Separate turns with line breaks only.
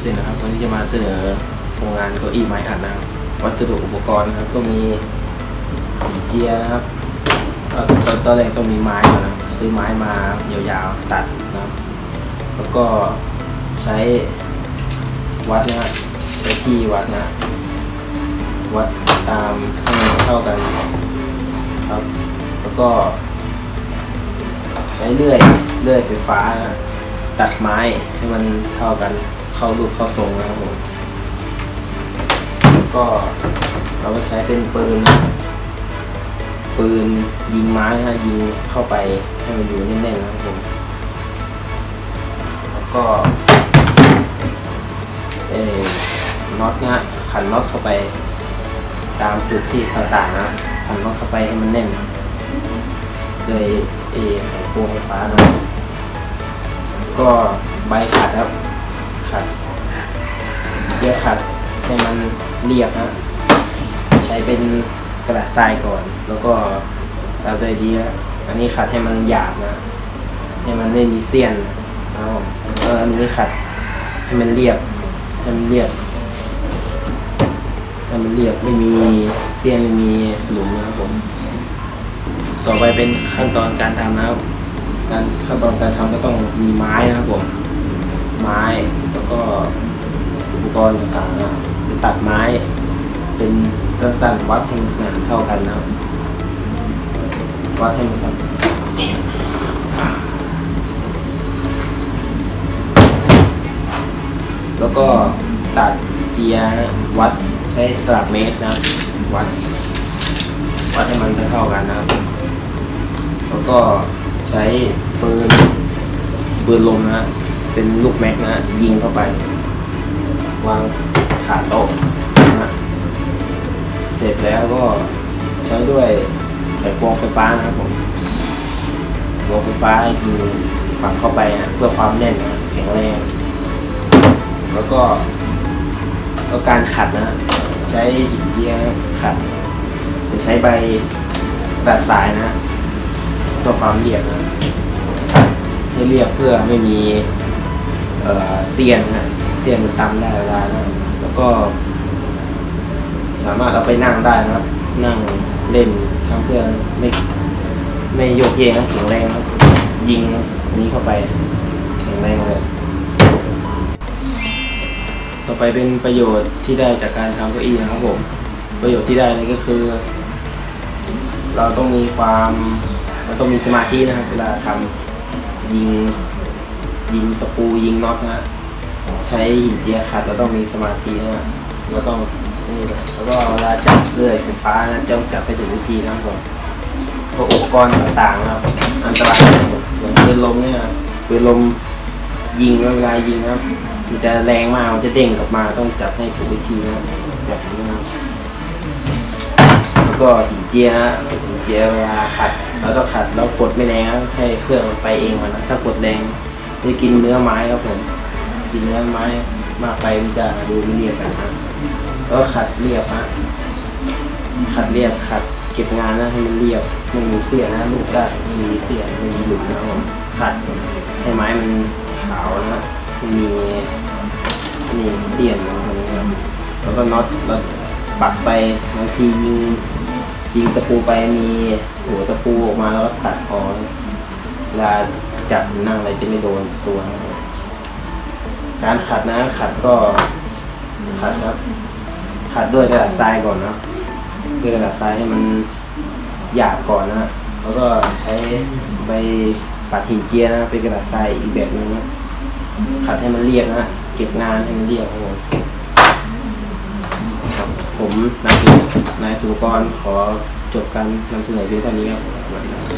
เซนนะครับ วันนี้จะมาเสนอโครงงานเก้าอี้ไม้อัดนะครับวัสดุอุปกรณ์นะครับ ก็มีหีเจียนะครับตอนตอนแรกต้องมีไม้ก่อนนะซื้อไม้มายาวๆตัดนะครับแล้วก็ใช้วัดนะฮะใช้ที่วัดนะ วัดตามให้มันเท่ากันครับ แล้วก็ ใช้เลื่อยเลื่อยไฟฟ้านะ ตัดไม้ให้มันเท่ากันเข้ารูปเข้าทรงนะครับผมแล้วก็เราก็ใช้เป็นปืนนะปืนยิงไม้นะยิงเข้าไปให้มันอยู่แน่นๆนะครับผมแล้วก็เออน็อตนะขันน็อตเข้าไป ตามจุดที่ต่างๆนะขันน็อตเข้าไปให้มันแน่นเลยเอไขควงไฟฟ้านะ ก็ใบขัดครับขัดเจียขัดให้มันเรียบนะใช้เป็นกระดาษทรายก่อน แล้วก็ตามใจดีนะอันนี้ขัดให้มันหยาบนะให้มันไม่มีเสี้ยนนะครับผมเอออันนี้ขัดให้มันเรียบให้มันเรียบให้มันเรียบไม่มีเสี้ยนไม่มีหลุมนะครับผม ต่อไปเป็นขั้นตอนการทำนะครับ การขั้นตอนการทำก็ต้องมีไม้นะครับผม ไม้แล้วก็อุปกรณ์ต่างๆนะครับจะตัดไม้ เป็นสั้นๆวัดให้มันขนาดเท่ากันนะครับวัดให้มันครับนี่แล้วก็ตัดเจียวัดใช้ตลับเมตรนะครับวัดวัดให้มันเท่าๆกันนะครับ แล้วก็ ใช้ปืนปืนลมนะ เป็นลูกแม็กนะ ยิงเข้าไป วางขาโต๊ะนะเสร็จแล้วก็ใช้ด้วยไขควงไฟฟ้านะครับผมควงไฟฟ้าคือฝังเข้าไปนะเพื่อความแน่นนะแข็งแรง แล้วก็แล้วการขัดนะ ใช้หินเจียขัดจะใช้ใบตัดสายนะ เพื่อความเรียบนะให้เรียบเพื่อไม่มีเอ่อเสียนนะเสียนมันตำได้เวลานะแล้วก็ สามารถเอาไปนั่งได้นะครับ นั่งเล่นทำเพื่อไม่ไม่โยกเยกนะแข็งแรงครับ ยิงนนี้เข้าไปแข็งแรงเลยต่อไปเป็นประโยชน์ที่ได้จากการทำเก้าอี้นะครับผม ประโยชน์ที่ได้เลยก็คือ เราต้องมีความ เราต้องมีสมาธินะครับเวลาทำยิง ยิงตะปูยิงน็อตนะฮะใช้หินเจียขัดเราต้องมีสมาธินะฮะเราต้องนี่แล้วก็เวลาจับเลื่อยไฟฟ้านะต้องจับไปถึงวิธีนะครับผมพวกอุปกรณ์ต่างๆนะครับอันตรายอย่างปืนลมเนี่ยปืนลมยิงเวลายิงนะครับมันจะแรงมากมันจะเด้งกลับมาต้องจับให้ถูกวิธีนะครับจับอย่างนี้นะครับ ก็หินเจียฮะหินเจียเวลาขัดเราต้องขัดแล้วกดไม่แรงครับให้เครื่องมันไปเองมันนะถ้ากดแรงจะกินเนื้อไม้ครับผมกินเนื้อไม้มากไปมันจะดูไม่เรียบกันนะก็ขัดเรียบฮะขัดเรียบขัดเก็บงานนะให้มันเรียบไม่มีเสียนะลูกได้ไม่มีเสียไม่มีหลุมนะผมขัดให้ไม้มันขาวนะม่มีนี่เสียนอะไรงเงี้ครับแล้วก็น็อตเราปักไปบางทียิง ยิงตะปูไปมีหัวตะปูออกมาแล้วก็ตัดออกเวลาจับนั่งอะไรจะไม่โดนตัวนะครับการขัดนะขัดก็ขัดครับ ขัดด้วยกระดาษทรายก่อนนะด้วยกระดาษทรายให้มันหยาบก่อนนะแล้วก็ใช้ใบปัดหินเจียนะเป็นกระดาษทรายอีกแบบหนึงนะขัดให้มันเรียบนะเก็บงานให้มันเรียบครับผม ผมนายสุนายสุกรขอจบการนำเสนอเพียงเท่านี้ครับสวัสดีครับ